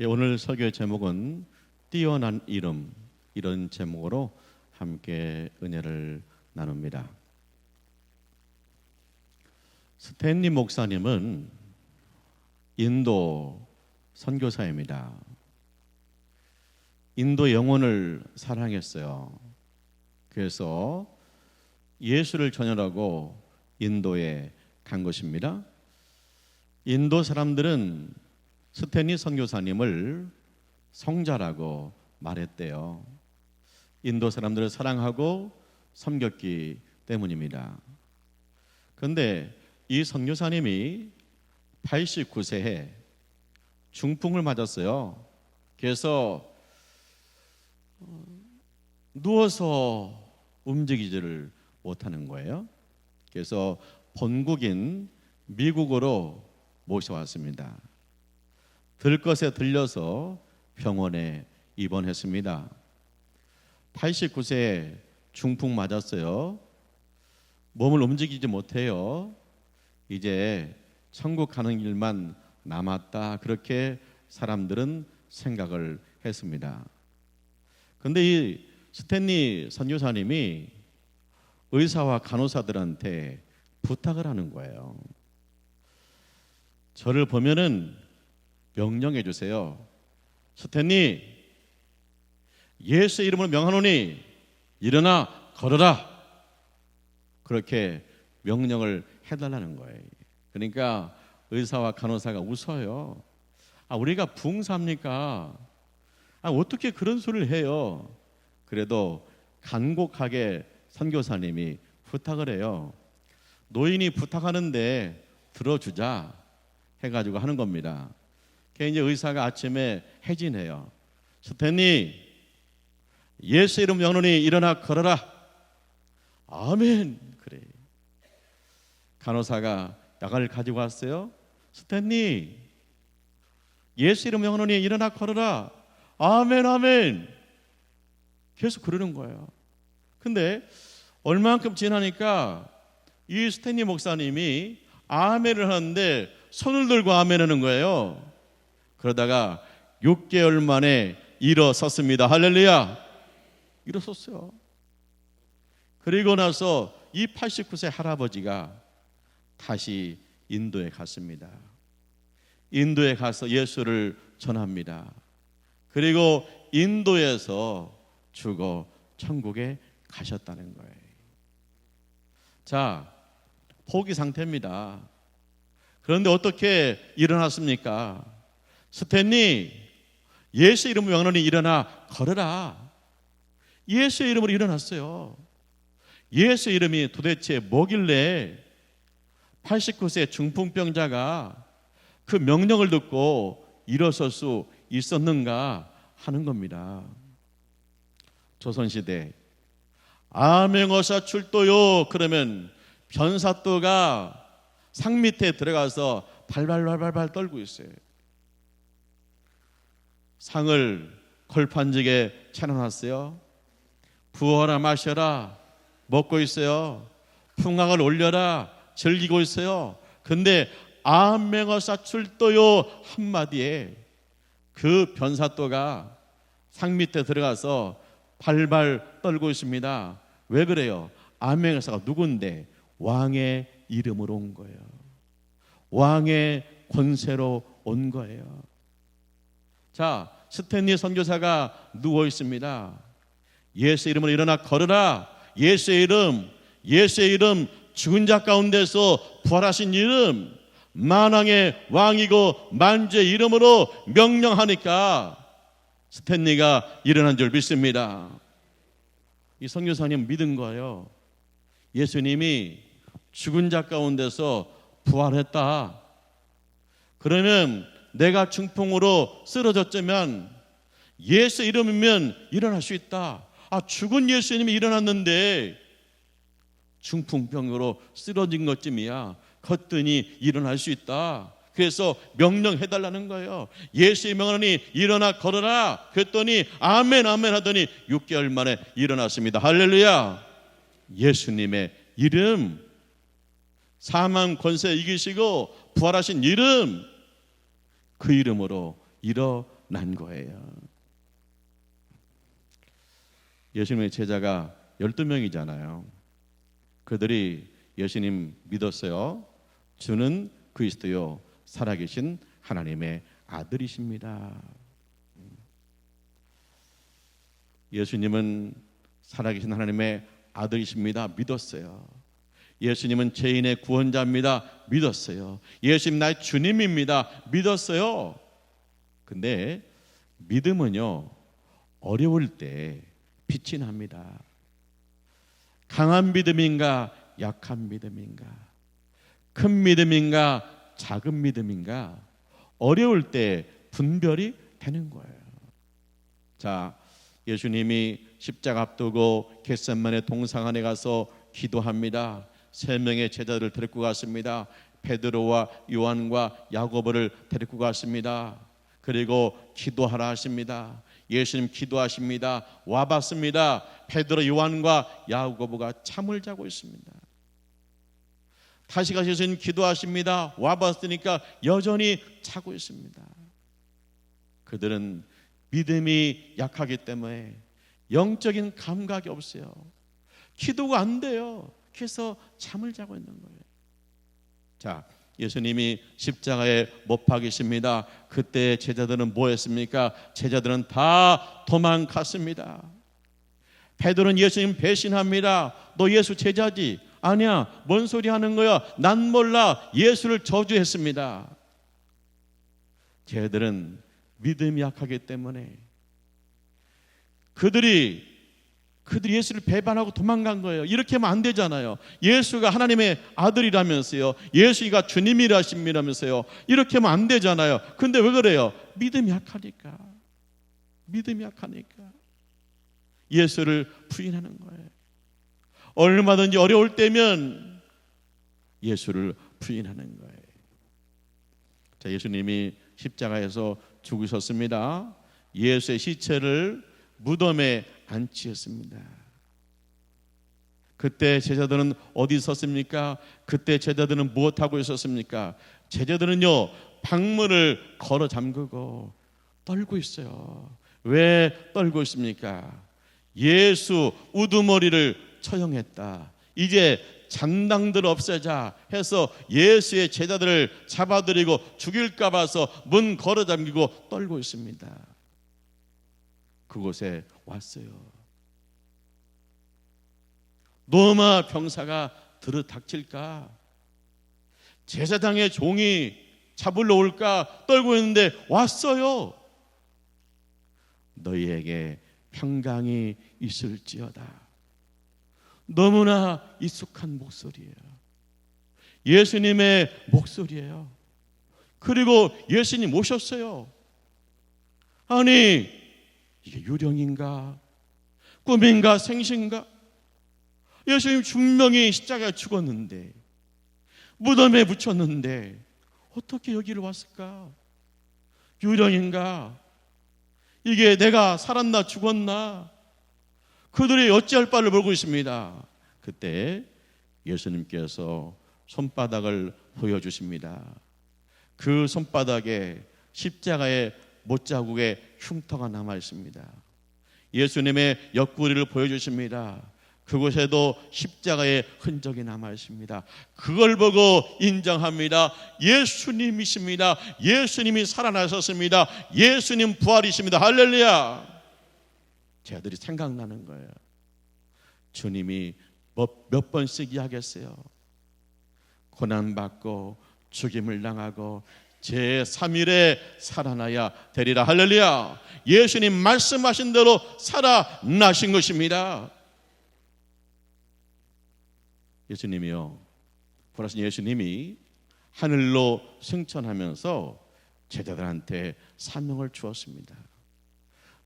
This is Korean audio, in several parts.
예, 오늘 설교의 제목은 뛰어난 이름 이런 제목으로 함께 은혜를 나눕니다. 스탠리 목사님은 인도 선교사입니다. 인도 영혼을 사랑했어요. 그래서 예수를 전하라고 인도에 간 것입니다. 인도 사람들은 스탠리 선교사님을 성자라고 말했대요. 인도 사람들을 사랑하고 섬겼기 때문입니다. 그런데 이 선교사님이 89세에 중풍을 맞았어요. 그래서 어, 누워서 움직이지를 못하는 거예요. 그래서 본국인 미국으로 모셔왔습니다. 들것에 들려서 병원에 입원했습니다. 89세에 중풍 맞았어요. 몸을 움직이지 못해요. 이제 천국 가는 길만 남았다. 그렇게 사람들은 생각을 했습니다. 근데 이 스탠리 선교사님이 의사와 간호사들한테 부탁을 하는 거예요. 저를 보면은 명령해 주세요. 스탠리 예수 이름으로 명하노니 일어나 걸어라. 그렇게 명령을 해달라는 거예요. 그러니까 의사와 간호사가 웃어요. 아, 우리가 붕사입니까? 아, 어떻게 그런 소리를 해요? 그래도 간곡하게 선교사님이 부탁을 해요. 노인이 부탁하는데 들어주자 해가지고 하는 겁니다. 그 이제 의사가 아침에 해진해요. 스탠리 예수 이름 영혼이 일어나 걸어라. 아멘. 그래. 간호사가 약을 가지고 왔어요. 스탠리 예수 이름 영혼이 일어나 걸어라. 아멘 아멘. 계속 그러는 거예요. 근데 얼만큼 지나니까 이 스탠리 목사님이 아멘을 하는데 손을 들고 아멘하는 거예요. 그러다가 6개월 만에 일어섰습니다. 할렐루야. 일어섰어요. 그리고 나서 이 89세 할아버지가 다시 인도에 갔습니다. 인도에 가서 예수를 전합니다. 그리고 인도에서 죽어 천국에 가셨다는 거예요. 자, 포기 상태입니다. 그런데 어떻게 일어났습니까? 스탠리, 예수 이름으로 영원히 일어나 걸어라. 예수 이름으로 일어났어요. 예수 이름이 도대체 뭐길래 89세 중풍병자가 그 명령을 듣고 일어설 수 있었는가 하는 겁니다. 조선시대 암행어사 출도요 그러면 변사또가 상 밑에 들어가서 발발발발발 떨고 있어요. 상을 걸판직에 차려놨어요. 부어라 마셔라 먹고 있어요. 풍악을 올려라 즐기고 있어요. 근데 암맹어사 출도요 한마디에 그 변사또가 상 밑에 들어가서 발발 떨고 있습니다. 왜 그래요? 암맹어사가 누군데 왕의 이름으로 온 거예요. 왕의 권세로 온 거예요. 자, 스탠리 선교사가 누워 있습니다. 예수 이름으로 일어나 걸어라. 예수의 이름, 예수의 이름, 죽은 자 가운데서 부활하신 이름, 만왕의 왕이고 만주의 이름으로 명령하니까 스탠리가 일어난 줄 믿습니다. 이 선교사님 믿은 거예요. 예수님이 죽은 자 가운데서 부활했다. 그러면 내가 중풍으로 쓰러졌지만 예수 이름이면 일어날 수 있다. 아, 죽은 예수님이 일어났는데 중풍병으로 쓰러진 것쯤이야. 걷더니 일어날 수 있다. 그래서 명령해 달라는 거예요. 예수의 명하니 일어나 걸어라. 그랬더니 아멘 아멘 하더니 6개월 만에 일어났습니다. 할렐루야. 예수님의 이름 사망 권세 이기시고 부활하신 이름 그 이름으로 난 거예요. 예수님의 제자가 12명이잖아요. 그들이 예수님 믿었어요. 주는 그리스도요 살아계신 하나님의 아들이십니다. 예수님은 살아계신 하나님의 아들이십니다. 믿었어요. 예수님은 죄인의 구원자입니다. 믿었어요. 예수님 나의 주님입니다. 믿었어요. 근데 믿음은요, 어려울 때 빛이 납니다. 강한 믿음인가, 약한 믿음인가, 큰 믿음인가, 작은 믿음인가, 어려울 때 분별이 되는 거예요. 자, 예수님이 십자가 앞두고 겟셋만의 동상 안에 가서 기도합니다. 세 명의 제자들을 데리고 갔습니다. 베드로와 요한과 야고보를 데리고 갔습니다. 그리고 기도하라 하십니다. 예수님 기도하십니다. 와봤습니다. 베드로 요한과 야고보가 잠을 자고 있습니다. 다시 가서 예수님 기도하십니다. 와봤으니까 여전히 자고 있습니다. 그들은 믿음이 약하기 때문에 영적인 감각이 없어요. 기도가 안 돼요. 그래서 잠을 자고 있는 거예요. 자, 예수님이 십자가에 못 박이십니다. 그때 제자들은 뭐 했습니까? 제자들은 다 도망갔습니다. 베드로는 예수님 배신합니다. 너 예수 제자지? 아니야. 뭔 소리 하는 거야? 난 몰라. 예수를 저주했습니다. 제자들은 믿음이 약하기 때문에 그들이 그들이 예수를 배반하고 도망간 거예요. 이렇게 하면 안 되잖아요. 예수가 하나님의 아들이라면서요. 예수가 주님이라십니다면서요. 이렇게 하면 안 되잖아요. 근데 왜 그래요? 믿음이 약하니까. 믿음이 약하니까. 예수를 부인하는 거예요. 얼마든지 어려울 때면 예수를 부인하는 거예요. 자, 예수님이 십자가에서 죽으셨습니다. 예수의 시체를 무덤에 안치었습니다. 그때 제자들은 어디 있었습니까? 그때 제자들은 무엇하고 있었습니까? 제자들은요, 방문을 걸어 잠그고 떨고 있어요. 왜 떨고 있습니까? 예수 우두머리를 처형했다. 이제 잔당들 없애자 해서 예수의 제자들을 잡아들이고 죽일까 봐서 문 걸어 잠기고 떨고 있습니다. 그곳에 왔어요. 노마 병사가 들어 닥칠까? 제사장의 종이 잡으러 올까 떨고 있는데 왔어요. 너희에게 평강이 있을지어다. 너무나 익숙한 목소리예요. 예수님의 목소리예요. 그리고 예수님 오셨어요. 아니, 이게 유령인가? 꿈인가? 생신가? 예수님 분명히 십자가에 죽었는데, 무덤에 묻혔는데, 어떻게 여기를 왔을까? 유령인가? 이게 내가 살았나 죽었나? 그들이 어찌할 바를 모르고 있습니다. 그때 예수님께서 손바닥을 보여주십니다. 그 손바닥에 십자가의 못자국의 흉터가 남아 있습니다. 예수님의 옆구리를 보여주십니다. 그곳에도 십자가의 흔적이 남아 있습니다. 그걸 보고 인정합니다. 예수님이십니다. 예수님이 살아나셨습니다. 예수님 부활이십니다. 할렐루야. 제 아들이 생각나는 거예요. 주님이 몇, 몇 번씩 이야기했어요. 고난받고 죽임을 당하고 제 3일에 살아나야 되리라 할렐루야. 예수님 말씀하신 대로 살아나신 것입니다. 예수님이요. 부활하신 예수님이 하늘로 승천하면서 제자들한테 사명을 주었습니다.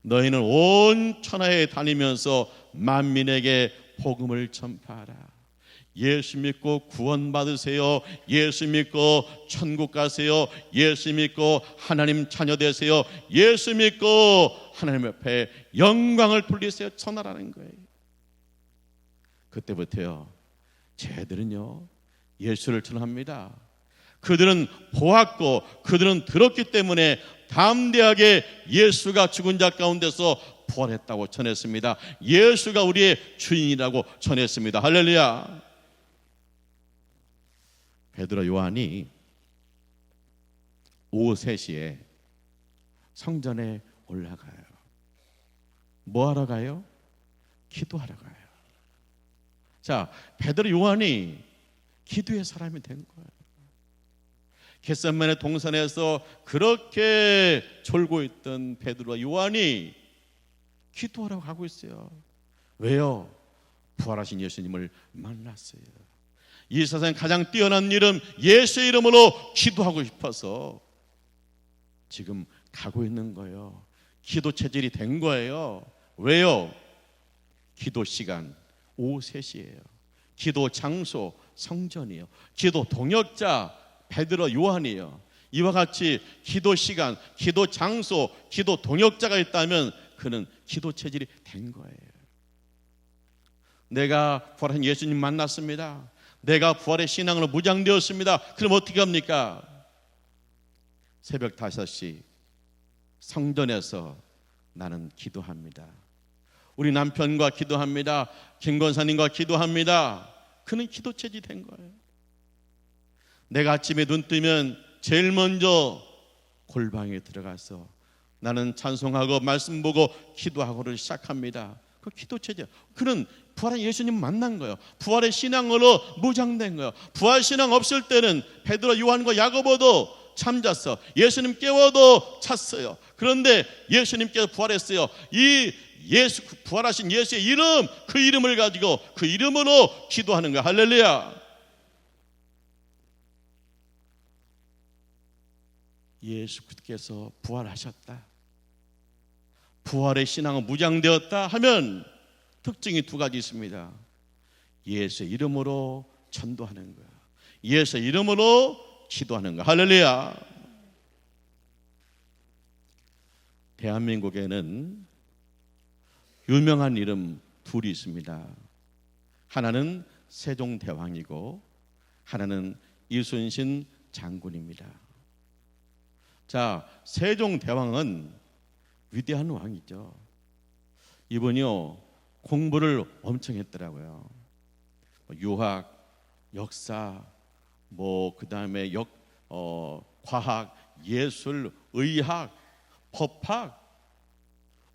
너희는 온 천하에 다니면서 만민에게 복음을 전파하라. 예수 믿고 구원 받으세요. 예수 믿고 천국 가세요. 예수 믿고 하나님 자녀 되세요. 예수 믿고 하나님 옆에 영광을 돌리세요. 전하라는 거예요. 그때부터요. 쟤들은요. 예수를 전합니다. 그들은 보았고 그들은 들었기 때문에 담대하게 예수가 죽은 자 가운데서 부활했다고 전했습니다. 예수가 우리의 주인이라고 전했습니다. 할렐루야. 베드로 요한이 오후 3시에 성전에 올라가요. 뭐 하러 가요? 기도하러 가요. 자, 베드로 요한이 기도의 사람이 된 거예요. 겟셋만의 동산에서 그렇게 졸고 있던 베드로와 요한이 기도하러 가고 있어요. 왜요? 부활하신 예수님을 만났어요. 이 세상에 가장 뛰어난 이름 예수의 이름으로 기도하고 싶어서 지금 가고 있는 거예요. 기도 체질이 된 거예요. 왜요? 기도 시간 오후 3시예요. 기도 장소 성전이에요. 기도 동역자 베드로 요한이에요. 이와 같이 기도 시간, 기도 장소, 기도 동역자가 있다면 그는 기도 체질이 된 거예요. 내가 부활한 예수님 만났습니다. 내가 부활의 신앙으로 무장되었습니다. 그럼 어떻게 합니까? 새벽 5시 성전에서 나는 기도합니다. 우리 남편과 기도합니다. 김 권사님과 기도합니다. 그는 기도 체질이 된 거예요. 내가 아침에 눈 뜨면 제일 먼저 골방에 들어가서 나는 찬송하고 말씀 보고 기도하고를 시작합니다. 그 기도 체질. 그는 부활한 예수님 만난 거예요. 부활의 신앙으로 무장된 거예요. 부활 신앙 없을 때는 베드로, 요한과 야고보도 잠잤어. 예수님 깨워도 찼어요. 그런데 예수님께서 부활했어요. 이 예수 부활하신 예수의 이름 그 이름을 가지고 그 이름으로 기도하는 거야. 할렐루야. 예수께서 부활하셨다. 부활의 신앙은 무장되었다 하면 특징이 두 가지 있습니다. 예수의 이름으로 전도하는 거야. 예수의 이름으로 기도하는 거야. 할렐루야. 대한민국에는 유명한 이름 둘이 있습니다. 하나는 세종대왕이고 하나는 이순신 장군입니다. 자, 세종대왕은 위대한 왕이죠. 이분이요 공부를 엄청 했더라고요. 뭐 유학, 역사, 뭐 그다음에 역, 어, 과학, 예술, 의학, 법학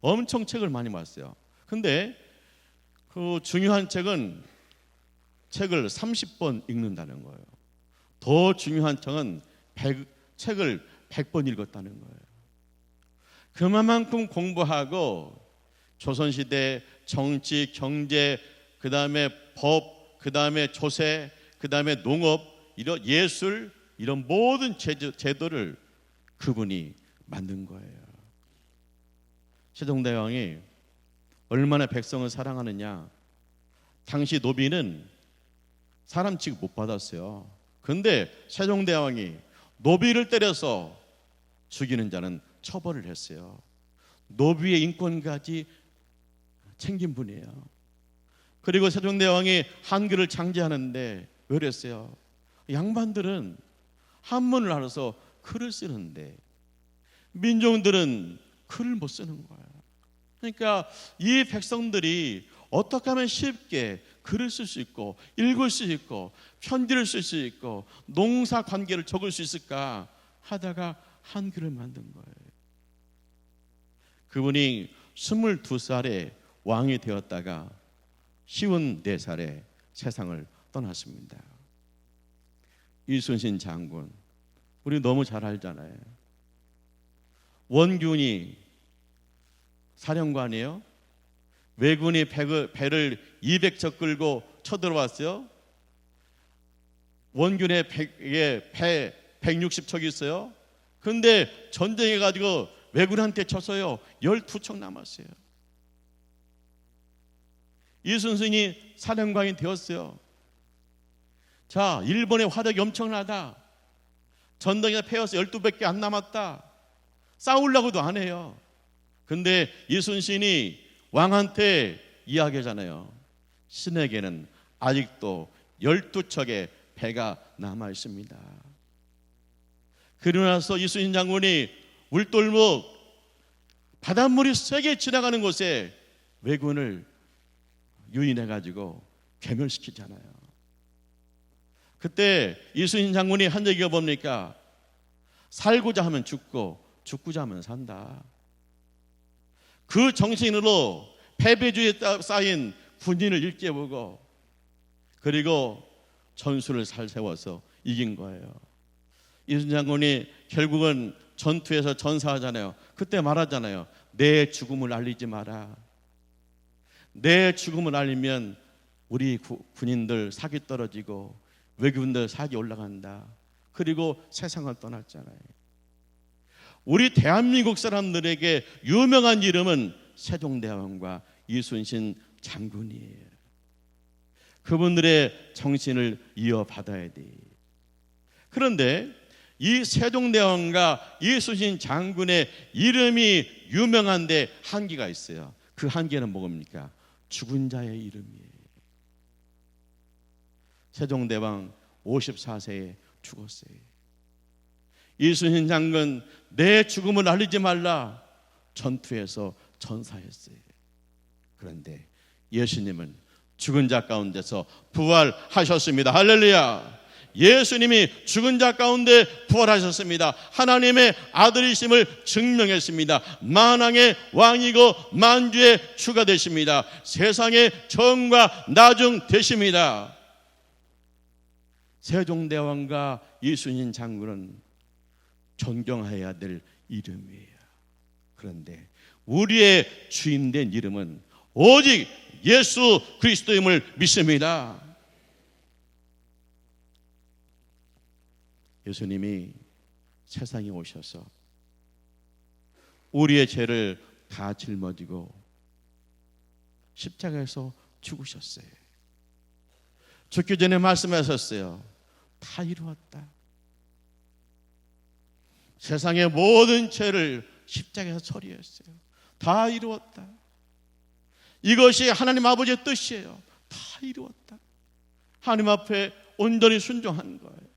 엄청 책을 많이 봤어요. 근데 그 중요한 책은 책을 30번 읽는다는 거예요. 더 중요한 책은 100, 책을 100번 읽었다는 거예요. 그만큼 공부하고 조선시대 정치, 경제, 그 다음에 법, 그 다음에 조세, 그 다음에 농업, 이런 예술, 이런 모든 제도, 제도를 그분이 만든 거예요. 세종대왕이 얼마나 백성을 사랑하느냐. 당시 노비는 사람 취급 못 받았어요. 근데 세종대왕이 노비를 때려서 죽이는 자는 처벌을 했어요. 노비의 인권까지 챙긴 분이에요. 그리고 세종대왕이 한글을 창제하는데 왜 그랬어요? 양반들은 한문을 알아서 글을 쓰는데 민족들은 글을 못 쓰는 거예요. 그러니까 이 백성들이 어떻게 하면 쉽게 글을 쓸 수 있고 읽을 수 있고 편지를 쓸 수 있고 농사 관계를 적을 수 있을까 하다가 한글을 만든 거예요. 그분이 22살에 왕이 되었다가 쉬운 4살에 세상을 떠났습니다. 이순신 장군 우리 너무 잘 알잖아요. 원균이 사령관이에요. 왜군이 배를 200척 끌고 쳐들어왔어요. 원균의 배, 배 160척이 있어요. 근데 전쟁해 가지고 왜군한테 쳐서요. 12척 남았어요. 이순신이 사령관이 되었어요. 자, 일본의 화력이 엄청나다. 전쟁에 패여서 12밖에 안 남았다. 싸우려고도 안 해요. 근데 이순신이 왕한테 이야기하잖아요. 신에게는 아직도 12척의 배가 남아 있습니다. 그러고 나서 이순신 장군이 울돌목 바닷물이 세게 지나가는 곳에 왜군을 유인해 가지고 괴멸시키잖아요. 그때 이순신 장군이 한 얘기가 뭡니까? 살고자 하면 죽고 죽고자 하면 산다. 그 정신으로 패배주의에 따- 쌓인 군인을 일깨우고 그리고 전술을 살 세워서 이긴 거예요. 이순신 장군이 결국은 전투에서 전사하잖아요. 그때 말하잖아요. 내 죽음을 알리지 마라. 내 죽음을 알리면 우리 구- 군인들 사기 떨어지고 외국인들 사기 올라간다. 그리고 세상을 떠났잖아요. 우리 대한민국 사람들에게 유명한 이름은 세종대왕과 이순신 장군이에요. 그분들의 정신을 이어받아야 돼. 그런데 이 세종대왕과 이순신 장군의 이름이 유명한데 한계가 있어요. 그 한계는 뭡니까? 죽은 자의 이름이에요. 세종대왕 54세에 죽었어요. 이순신 장군 내 죽음을 알리지 말라 전투에서 전사했어요. 그런데 예수님은 죽은 자 가운데서 부활하셨습니다. 할렐루야. 예수님이 죽은 자 가운데 부활하셨습니다. 하나님의 아들이심을 증명했습니다. 만왕의 왕이고 만주의 주가 되십니다. 세상의 정과 나중 되십니다. 세종대왕과 이순신 장군은 존경해야 될 이름이에요. 그런데 우리의 주인된 이름은 오직 예수 그리스도임을 믿습니다. 예수님이 세상에 오셔서 우리의 죄를 다 짊어지고 십자가에서 죽으셨어요. 죽기 전에 말씀하셨어요. 다 이루었다. 세상의 모든 죄를 십자가에서 처리했어요. 다 이루었다. 이것이 하나님 아버지의 뜻이에요. 다 이루었다. 하나님 앞에 온전히 순종한 거예요.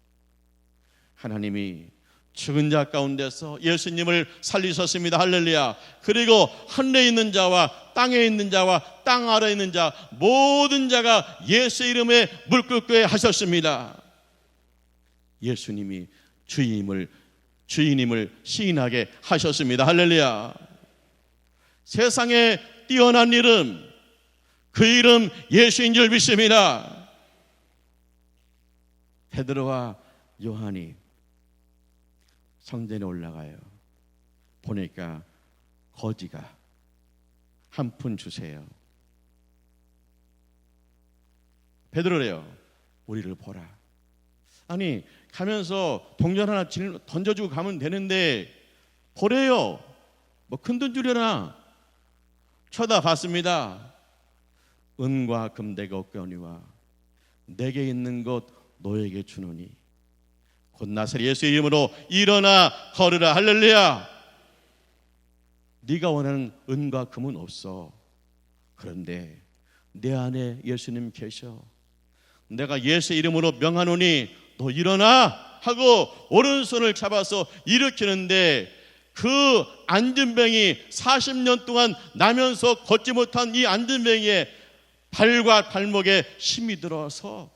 하나님이 죽은 자 가운데서 예수님을 살리셨습니다. 할렐루야. 그리고 하늘에 있는 자와 땅에 있는 자와 땅 아래에 있는 자 모든 자가 예수 이름에 물 끓게 하셨습니다. 예수님이 주임을 주인임을 시인하게 하셨습니다. 할렐루야. 세상에 뛰어난 이름 그 이름 예수인 줄 믿습니다. 베드로와 요한이 성전에 올라가요. 보니까 거지가 한 푼 주세요. 베드로래요. 우리를 보라. 아니 가면서 동전 하나 질- 던져주고 가면 되는데 보래요. 뭐 큰 돈 주려나 쳐다봤습니다. 은과 금대가 없거니와 내게 있는 것 너에게 주노니 곧 나사렛 예수의 이름으로 일어나 걸으라 할렐루야. 네가 원하는 은과 금은 없어. 그런데 내 안에 예수님 계셔. 내가 예수 이름으로 명하노니 너 일어나 하고 오른손을 잡아서 일으키는데 그 안진병이 40년 동안 나면서 걷지 못한 이 안진병의 발과 발목에 힘이 들어서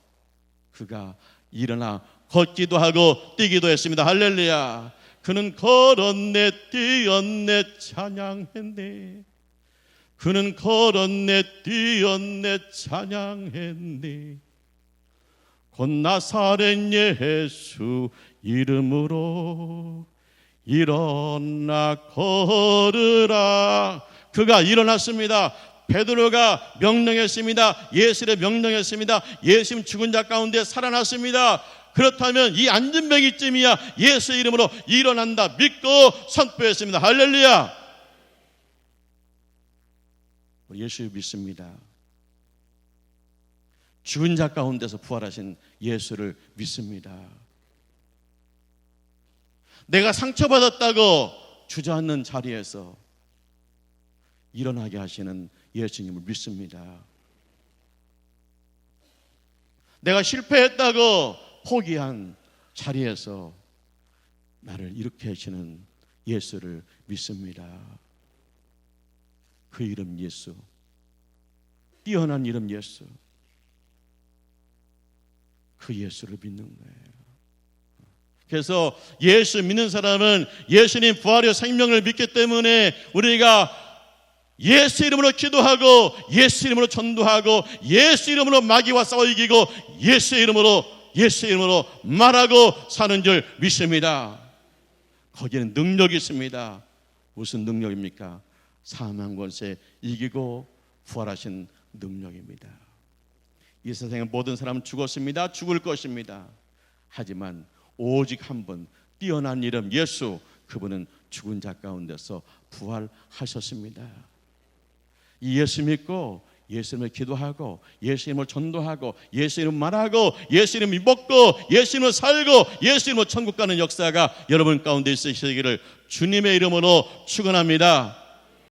그가 일어나 걷기도 하고 뛰기도 했습니다. 할렐루야. 그는 걸었네 뛰었네 찬양했네. 그는 걸었네 뛰었네 찬양했네. 곧 나사렛 예수 이름으로 일어나 걸으라. 그가 일어났습니다. 베드로가 명령했습니다. 예수를 명령했습니다. 예수님 죽은 자 가운데 살아났습니다. 그렇다면 이 안전병이쯤이야 예수 이름으로 일어난다 믿고 선포했습니다. 할렐루야. 예수 믿습니다. 죽은 자 가운데서 부활하신 예수를 믿습니다. 내가 상처받았다고 주저앉는 자리에서 일어나게 하시는 예수님을 믿습니다. 내가 실패했다고 포기한 자리에서 나를 이렇게 하시는 예수를 믿습니다. 그 이름 예수. 뛰어난 이름 예수. 그 예수를 믿는 거예요. 그래서 예수 믿는 사람은 예수님 부활의 생명을 믿기 때문에 우리가 예수 이름으로 기도하고 예수 이름으로 전도하고 예수 이름으로 마귀와 싸워 이기고 예수 이름으로 예수 이름으로 말하고 사는 줄 믿습니다. 거기에는 능력이 있습니다. 무슨 능력입니까? 사망 권세 이기고 부활하신 능력입니다. 이 세상의 모든 사람은 죽었습니다. 죽을 것입니다. 하지만 오직 한 분 뛰어난 이름 예수 그분은 죽은 자 가운데서 부활하셨습니다. 이 예수 믿고 예수님을 기도하고 예수님을 전도하고 예수님 말하고 예수님 먹고 예수님을 살고 예수님을 천국 가는 역사가 여러분 가운데 있으시기를 주님의 이름으로 축원합니다.